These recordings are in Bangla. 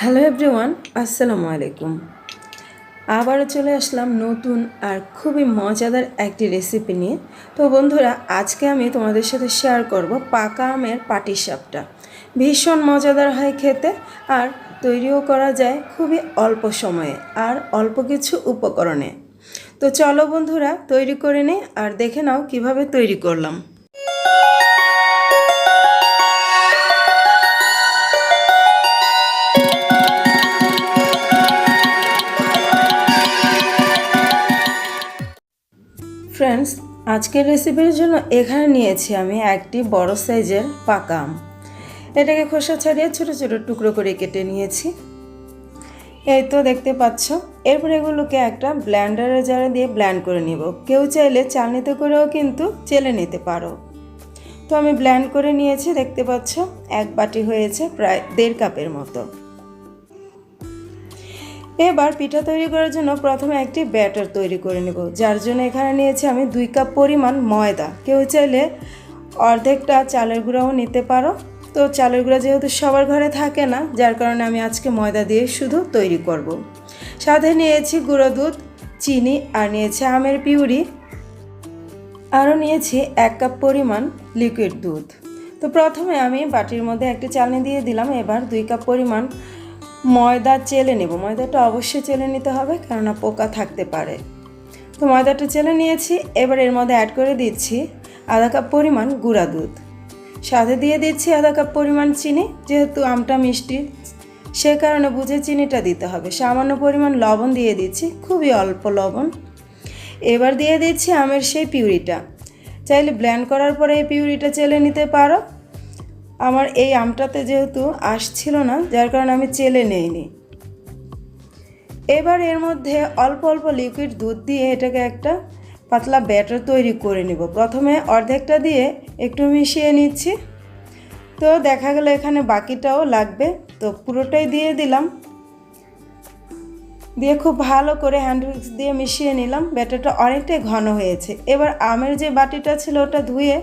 হ্যালো এভরিওয়ান আসসালামু আলাইকুম। আবারও চলে আসলাম নতুন আর খুবই মজাদার একটি রেসিপি নিয়ে। তো বন্ধুরা, আজকে আমি তোমাদের সাথে শেয়ার করব পাকা আমের পাটিসাপটা ভীষণ মজাদার হয় খেতে আর তৈরিও করা যায় খুবই অল্প সময়ে আর অল্প কিছু উপকরণে। তো চলো বন্ধুরা, তৈরি করে নে আর দেখে নাও কীভাবে তৈরি করলাম। আজকের রেসিপির জন্য এখানে নিয়েছি আমি একটি বড় সাইজের পাকা আম। এটাকে খোসা ছাড়িয়ে ছোট ছোট টুকরো করে কেটে নিয়েছি। এই তো দেখতে পাচ্ছ, এরপর এগুলোকে একটা ব্ল্যান্ডারের জারে দিয়ে ব্ল্যান্ড করে নিব। কেউ চাইলে চালনিতে করেও কিন্তু চেলে নিতে পারো। তো আমি ব্ল্যান্ড করে নিয়েছি, দেখতে পাচ্ছ, এক বাটি হয়েছে প্রায় দেড় কাপের মতো। এবার পিঠা তৈরি করার জন্য প্রথমে একটি ব্যাটার তৈরি করে নেব, যার জন্য এখানে নিয়েছি আমি দুই কাপ পরিমাণ ময়দা। কেউ চাইলে অর্ধেকটা চালের গুঁড়াও নিতে পারো। তো চালের গুঁড়া যেহেতু সবার ঘরে থাকে না, যার কারণে আমি আজকে ময়দা দিয়ে শুধু তৈরি করব। সাথে নিয়েছি গুঁড়ো দুধ, চিনি আর নিয়েছি আমের পিউরি। আরও নিয়েছি এক কাপ পরিমাণ লিকুইড দুধ। তো প্রথমে আমি বাটির মধ্যে একটি চালনি দিয়ে দিলাম, এবার দুই কাপ পরিমাণ ময়দা চেলে নেব। ময়দাটা অবশ্যই চেলে নিতে হবে, কেননা পোকা থাকতে পারে। তো ময়দাটা চেলে নিয়েছি, এবার এর মধ্যে অ্যাড করে দিচ্ছি আধা কাপ পরিমাণ গুঁড়া দুধ। সাথে দিয়ে দিচ্ছি আধা কাপ পরিমাণ চিনি, যেহেতু আমটা মিষ্টি, সে কারণে বুঝে চিনিটা দিতে হবে। সামান্য পরিমাণ লবণ দিয়ে দিচ্ছি, খুবই অল্প লবণ। এবার দিয়ে দিচ্ছি আমের সেই পিউরিটা। চাইলে ব্ল্যান্ড করার পরে এই পিউরিটা চেলে নিতে পারো। আমার এই আমটাতে যেহেতু আসছিল না, যার কারণে আমি চেলে নেইনি। এবার এর মধ্যে অল্প অল্প লিকুইড দুধ দিয়ে এটাকে একটা পাতলা ব্যাটার তৈরি করে নেব। প্রথমে অর্ধেকটা দিয়ে একটু মিশিয়ে নিচ্ছি। তো দেখা গেল এখানে বাকিটাও লাগবে। তো পুরোটাই দিয়ে দিলাম। দিয়ে খুব ভালো করে হ্যান্ড উইক্স দিয়ে মিশিয়ে নিলাম। ব্যাটারটা অনেকটাই ঘন হয়েছে। এবার আমের যে বাটিটা ছিল ওটা ধুয়ে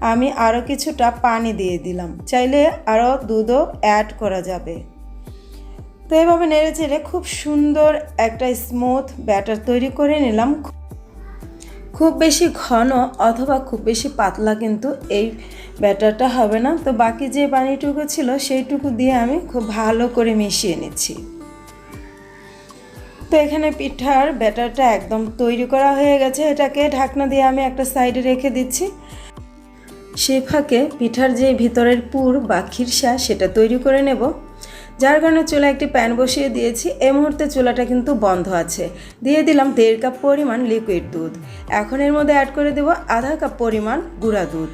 আমি আরও কিছুটা পানি দিয়ে দিলাম। চাইলে আরও দুধও অ্যাড করা যাবে। তো এভাবে নেড়ে চেড়ে খুব সুন্দর একটা স্মুথ ব্যাটার তৈরি করে নিলাম। খুব বেশি ঘন অথবা খুব বেশি পাতলা কিন্তু এই ব্যাটারটা হবে না। তো বাকি যে পানিটুকু ছিল সেইটুকু দিয়ে আমি খুব ভালো করে মিশিয়ে নিচ্ছি। তো এখানে পিঠার ব্যাটারটা একদম তৈরি করা হয়ে গেছে। এটাকে ঢাকনা দিয়ে আমি একটা সাইডে রেখে দিচ্ছি। সে ফাঁকে পিঠার যে ভিতরের পুর বা খিরসা, সেটা তৈরি করে নেব। যার কারণে চুলা একটি প্যান বসিয়ে দিয়েছি। এই মুহূর্তে চুলাটা কিন্তু বন্ধ আছে। দিয়ে দিলাম দেড় কাপ পরিমাণ লিকুইড দুধ। এখন এর মধ্যে অ্যাড করে দেব আধা কাপ পরিমাণ গুঁড়া দুধ।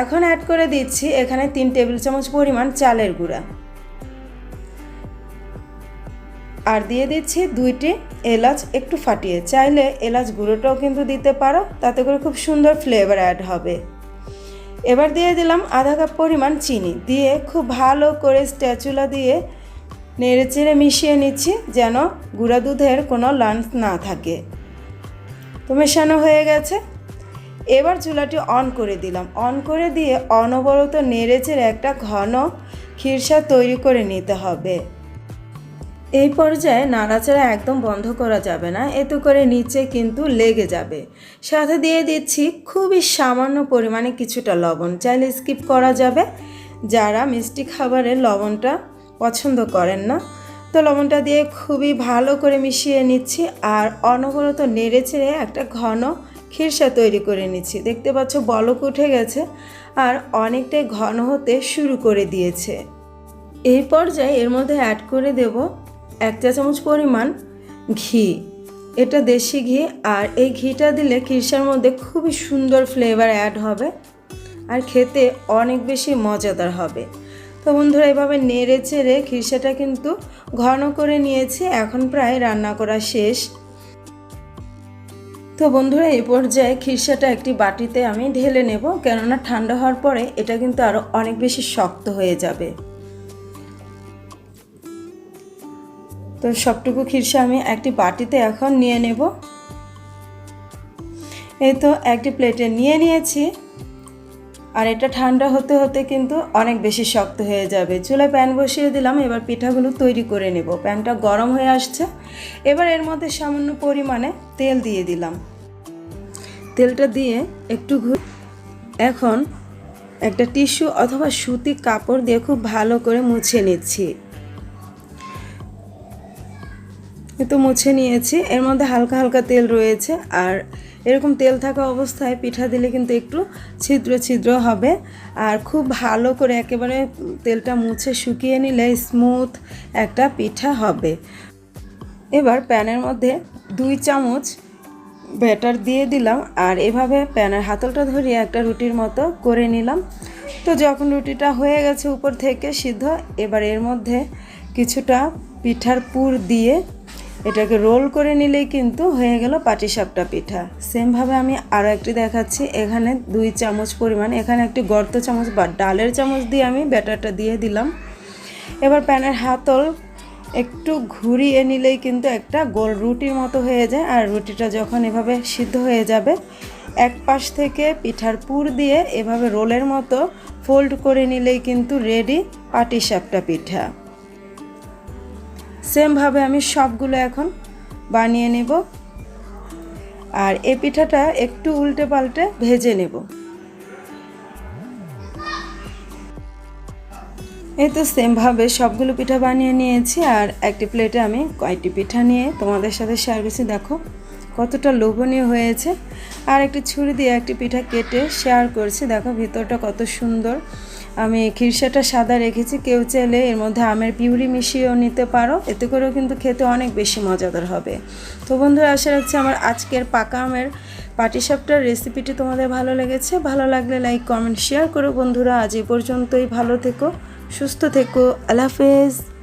এখন অ্যাড করে দিচ্ছি এখানে তিন টেবিল চামচ পরিমাণ চালের গুঁড়া। আর দিয়ে দিচ্ছি দুইটি এলাচ একটু ফাটিয়ে। চাইলে এলাচ গুঁড়োটাও কিন্তু দিতে পারো, তাতে করে খুব সুন্দর ফ্লেভার অ্যাড হবে। এবার দিয়ে দিলাম আধা কাপ পরিমাণ চিনি। দিয়ে খুব ভালো করে স্ট্যাচুলা দিয়ে নেড়ে চেড়ে মিশিয়ে নিচ্ছি যেন গুঁড়া দুধের কোনো লাঞ্চ না থাকে। তো মেশানো হয়ে গেছে। এবার চুলাটি অন করে দিলাম। অন করে দিয়ে অনবরত নেড়ে চেড়ে একটা ঘন খিরসা তৈরি করে নিতে হবে। এই পর্যায়ে নাড়াচাড়া একদম বন্ধ করা যাবে না, এতে করে নিচে কিন্তু লেগে যাবে। সাথে দিয়ে দিচ্ছি খুবই সামান্য পরিমাণে কিছুটা লবণ, চাইলে স্কিপ করা যাবে। যারা মিষ্টি খাবারে লবণটা পছন্দ করেন না, তো লবণটা দিয়ে খুবই ভালো করে মিশিয়ে নিচ্ছি আর অনবরত নেড়ে চেড়ে একটা ঘন খিরসা তৈরি করে নিচ্ছি। দেখতে পাচ্ছ বলক উঠে গেছে আর অনেকটাই ঘন হতে শুরু করে দিয়েছে। এই পর্যায়ে এর মধ্যে অ্যাড করে দেব এক চা চামচ পরিমাণ ঘি। এটা দেশি ঘি, আর এই ঘিটা দিলে খিরসার মধ্যে খুবই সুন্দর ফ্লেভার অ্যাড হবে আর খেতে অনেক বেশি মজাদার হবে। তো বন্ধুরা, এভাবে নেড়ে চেড়ে খিরসাটা কিন্তু ঘন করে নিয়েছি, এখন প্রায় রান্না করা শেষ। তো বন্ধুরা এই পর্যায়ে খিরসাটা একটি বাটিতে আমি ঢেলে নেব, কেননা ঠান্ডা হওয়ার পরে এটা কিন্তু আরও অনেক বেশি শক্ত হয়ে যাবে। তো সবটুকু খিরসা আমি একটি বাটিতে এখন নিয়ে নেব। এই তো একটি প্লেটে নিয়ে নিয়েছি। আর এটা ঠান্ডা হতে হতে কিন্তু অনেক বেশি শক্ত হয়ে যাবে। চুলায় প্যান বসিয়ে দিলাম, এবার পিঠাগুলো তৈরি করে নেব। প্যানটা গরম হয়ে আসছে। এবার এর মধ্যে সামান্য পরিমাণে তেল দিয়ে দিলাম। তেলটা দিয়ে একটু ঘুর এখন একটা টিস্যু অথবা সুতি কাপড় দিয়ে খুব ভালো করে মুছে নিচ্ছি। তো মুছে নিয়েছি। এর মধ্যে হালকা হালকা তেল রয়েছে আর এরকম তেল থাকা অবস্থায় পিঠা দিলে কিন্তু একটু ছিদ্র ছিদ্র হবে। আর খুব ভালো করে একেবারে তেলটা মুছে শুকিয়ে নিলে স্মুথ একটা পিঠা হবে। এবার প্যানের মধ্যে দুই চামচ ব্যাটার দিয়ে দিলাম আর এভাবে প্যানের হাতলটা ধরিয়ে একটা রুটির মতো করে নিলাম। তো যখন রুটিটা হয়ে গেছে উপর থেকে সিদ্ধ, এবার এর মধ্যে কিছুটা পিঠার পুর দিয়ে এটাকে রোল করে নিলেই কিন্তু হয়ে গেল পাটিসাপটা পিঠা। সেমভাবে আমি আরও একটি দেখাচ্ছি। এখানে দুই চামচ পরিমাণ, এখানে একটি গর্ত চামচ বা ডালের চামচ দিয়ে আমি ব্যাটারটা দিয়ে দিলাম। এবার প্যানের হাতল একটু ঘুরিয়ে নিলেই কিন্তু একটা গোল রুটির মতো হয়ে যায় আর রুটিটা যখন এভাবে সিদ্ধ হয়ে যাবে, এক পাশ থেকে পিঠার পুর দিয়ে এভাবে রোলের মতো ফোল্ড করে নিলেই কিন্তু রেডি পাটিসাপটা পিঠা। সেমভাবে আমি সবগুলো এখন বানিয়ে নেব। আর এই পিঠাটা একটু উল্টে পাল্টে ভেজে নেব। এই তো সেমভাবে সবগুলো পিঠা বানিয়ে নিয়েছি, আর একটি প্লেটে আমি কয়েকটি পিঠা নিয়ে তোমাদের সাথে শেয়ার করছি। দেখো কতটা লোভনীয় হয়েছে। আর একটি ছুরি দিয়ে একটি পিঠা কেটে শেয়ার করছি। দেখো ভিতরটা কত সুন্দর। আমি খিরসাটা সাদা রেখেছি, কেউ চাইলে এর মধ্যে আমের পিউরি মিশিয়েও নিতে পারো। এতে করেও কিন্তু খেতে অনেক বেশি মজাদার হবে। তো বন্ধুরা, আশা রাখছি আমার আজকের পাকা আমের পাটিসাপটার রেসিপিটি তোমাদের ভালো লেগেছে। ভালো লাগলে লাইক, কমেন্ট, শেয়ার করো বন্ধুরা। আজ এ পর্যন্তই ভালো থেকো, সুস্থ থেকো। আল্লাহ হাফেজ।